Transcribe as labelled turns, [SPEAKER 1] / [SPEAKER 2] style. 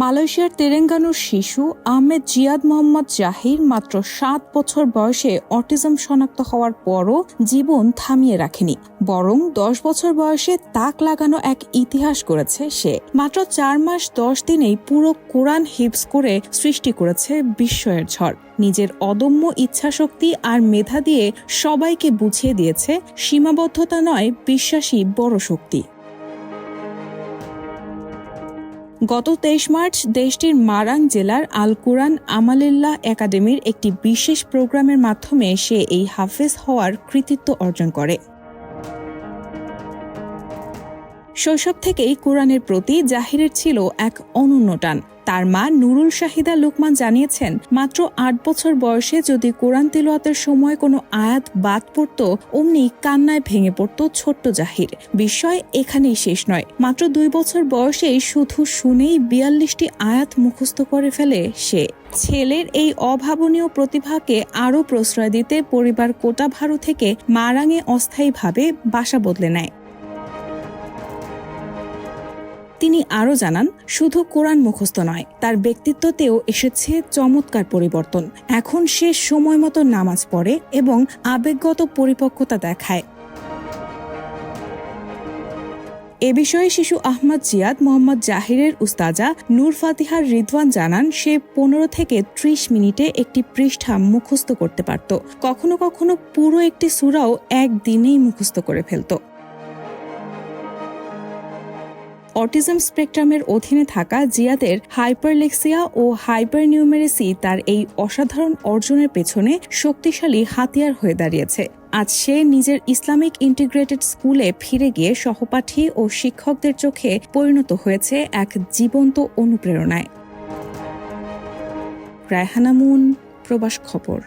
[SPEAKER 1] মালয়েশিয়ার তেরেঙ্গানুর শিশু আহমেদ জিয়াদ মোহাম্মদ জাহির মাত্র সাত বছর বয়সে অটিজম শনাক্ত হওয়ার পরও জীবন থামিয়ে রাখেনি। বরং দশ বছর বয়সে তাক লাগানো এক ইতিহাস করেছে সে। মাত্র চার মাস দশ দিনেই পুরো কোরআন হিপস করে সৃষ্টি করেছে বিস্ময়ের ঝড়। নিজের অদম্য ইচ্ছাশক্তি আর মেধা দিয়ে সবাইকে বুঝিয়ে দিয়েছে সীমাবদ্ধতা নয়, বিশ্বাসী বড় শক্তি। গত তেইশ মার্চ দেশটির মারাং জেলার আল কুরআন আমালিল্লাহ একাডেমির একটি বিশেষ প্রোগ্রামের মাধ্যমে সে এই হাফেজ হওয়ার কৃতিত্ব অর্জন করে। শৈশব থেকেই কোরআনের প্রতি জাহিরের ছিল এক অনন্য টান। তার মা নুরুল শাহিদা লুকমান জানিয়েছেন, মাত্র আট বছর বয়সে যদি কোরআন তিলওয়াতের সময় কোনো আয়াত বাদ পড়ত, অমনি কান্নায় ভেঙে পড়ত ছোট্ট জাহির। বিস্ময় এখানেই শেষ নয়। মাত্র দুই বছর বয়সেই শুধু শুনেই বিয়াল্লিশটি আয়াত মুখস্থ করে ফেলে সে। ছেলের এই অভাবনীয় প্রতিভাকে আরও প্রশ্রয় দিতে পরিবার কোটা ভারু থেকে মারাঙে অস্থায়ীভাবে বাসা বদলে নেয়। তিনি আরও জানান, শুধু কোরআন মুখস্থ নয়, তার ব্যক্তিত্বতেও এসেছে চমৎকার পরিবর্তন। এখন সে সময় মতো নামাজ পড়ে এবং আবেগগত পরিপক্কতা দেখায়। এ বিষয়ে শিশু আহমদ জিয়াদ, মোহাম্মদ জাহিরের উস্তাজা নূর ফাতিহার রিদওয়ান জানান, সে পনেরো থেকে ত্রিশ মিনিটে একটি পৃষ্ঠা মুখস্থ করতে পারত। কখনো কখনো পুরো একটি সুরাও একদিনেই মুখস্থ করে ফেলত। অটিজম স্পেকট্রামের অধীনে থাকা জিয়াদের হাইপারলেক্সিয়া ও হাইপার নিউমেরেসি তার এই অসাধারণ অর্জনের পেছনে শক্তিশালী হাতিয়ার হয়ে দাঁড়িয়েছে। আজ সে নিজের ইসলামিক ইন্টিগ্রেটেড স্কুলে ফিরে গিয়ে সহপাঠী ও শিক্ষকদের চোখে পরিণত হয়েছে এক জীবন্ত অনুপ্রেরণায়। রায়হানা মুন, প্রবাস খবর।